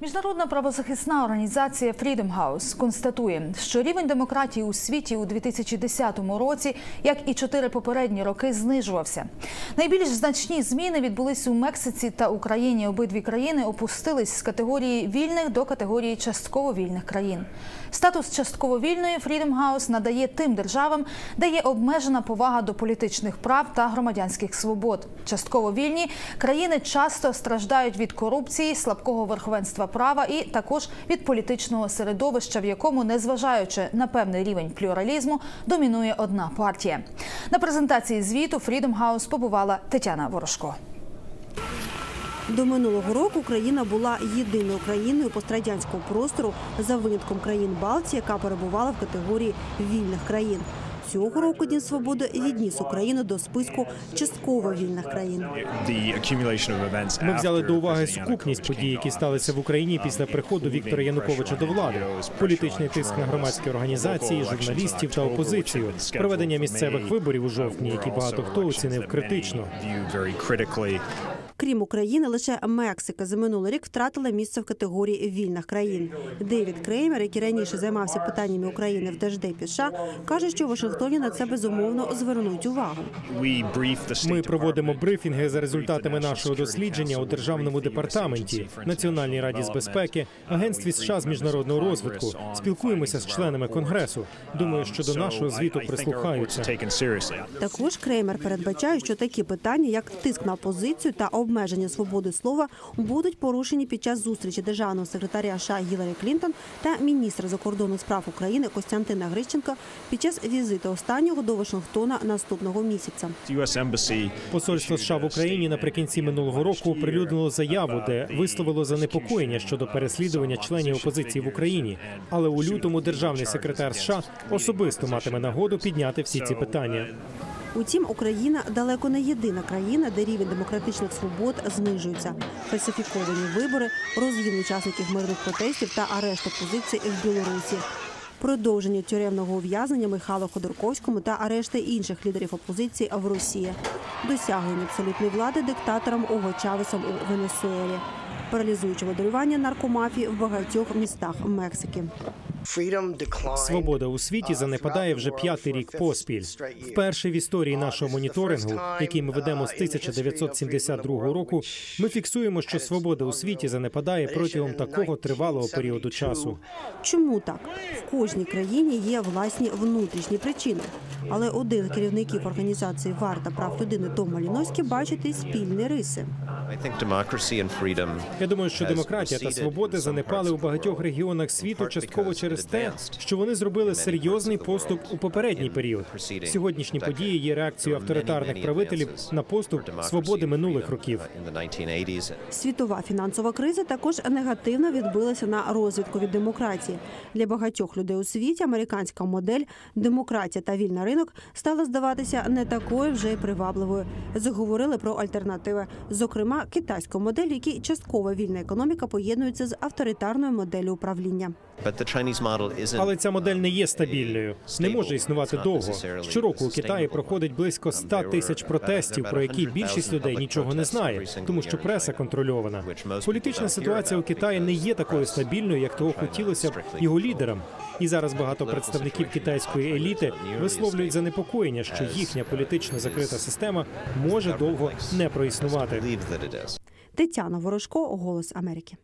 Міжнародна правозахисна організація Freedom House констатує, що рівень демократії у світі у 2010 році, як і чотири попередні роки, знижувався. Найбільш значні зміни відбулись у Мексиці та Україні. Обидві країни опустились з категорії вільних до категорії частково вільних країн. Статус частково вільної Freedom House надає тим державам, де є обмежена повага до політичних прав та громадянських свобод. Частково вільні країни часто страждають від корупції, слабкого верховенства права і також від політичного середовища, в якому, незважаючи на певний рівень плюралізму, домінує одна партія. На презентації звіту Freedom House побувала Тетяна Ворожко. До минулого року Україна була єдиною країною пострадянського простору за винятком країн Балтії, яка перебувала в категорії вільних країн. Цього року День свободи відніс Україну до списку частково вільних країн. Ми взяли до уваги сукупність подій, які сталися в Україні після приходу Віктора Януковича до влади, політичний тиск на громадські організації, журналістів та опозицію, проведення місцевих виборів у жовтні, які багато хто оцінив критично. Крім України, лише Мексика за минулий рік втратила місце в категорії вільних країн. Девід Креймер, який раніше займався питаннями України в Держдепі США, каже, що в Вашингтоні на це безумовно звернуть увагу. Ми проводимо брифінги за результатами нашого дослідження у державному департаменті, Національній раді з безпеки, агентстві США з міжнародного розвитку. Спілкуємося з членами конгресу. Думаю, що до нашого звіту прислухаються. Також Креймер передбачає, що такі питання, як тиск на опозицію та обмеження свободи слова, будуть порушені під час зустрічі державного секретаря США Гіларі Клінтон та міністра закордонних справ України Костянтина Грищенка під час візиту останнього до Вашингтона наступного місяця. Посольство США в Україні наприкінці минулого року оприлюднило заяву, де висловило занепокоєння щодо переслідування членів опозиції в Україні. Але у лютому державний секретар США особисто матиме нагоду підняти всі ці питання. Утім, Україна далеко не єдина країна, де рівень демократичних свобод знижується. Фальсифіковані вибори, розгін учасників мирних протестів та арешт опозиції в Білорусі. Продовження тюремного ув'язнення Михайло Ходорковському та арешти інших лідерів опозиції в Росії, досягнення абсолютної влади диктатором Уго Чавесом у Венесуелі, паралізуючи водорювання наркомафії в багатьох містах Мексики. Свобода у світі занепадає вже п'ятий рік поспіль. Вперше в історії нашого моніторингу, який ми ведемо з 1972 року, ми фіксуємо, що свобода у світі занепадає протягом такого тривалого періоду часу. Чому так? В кожній країні є власні внутрішні причини. Але один з керівників організації Варта прав людини Том Маліновський бачить і спільні риси. Я думаю, що демократія та свобода занепали у багатьох регіонах світу частково через те, що вони зробили серйозний поступ у попередній період. Сьогоднішні події є реакцією авторитарних правителів на поступ свободи минулих років. Світова фінансова криза також негативно відбилася на розвитку від демократії. Для багатьох людей у світі американська модель демократія та вільний ринок стала здаватися не такою вже й привабливою. Заговорили про альтернативи, зокрема китайську модель, в якій часткова вільна економіка поєднується з авторитарною моделлю управління. Але ця модель не є стабільною, не може існувати довго. Щороку у Китаї проходить близько 100 тисяч протестів, про які більшість людей нічого не знає, тому що преса контрольована. Політична ситуація у Китаї не є такою стабільною, як того хотілося б його лідерам. І зараз багато представників китайської еліти висловлюють занепокоєння, що їхня політично закрита система може довго не проіснувати. Тетяна Ворожко, Голос Америки.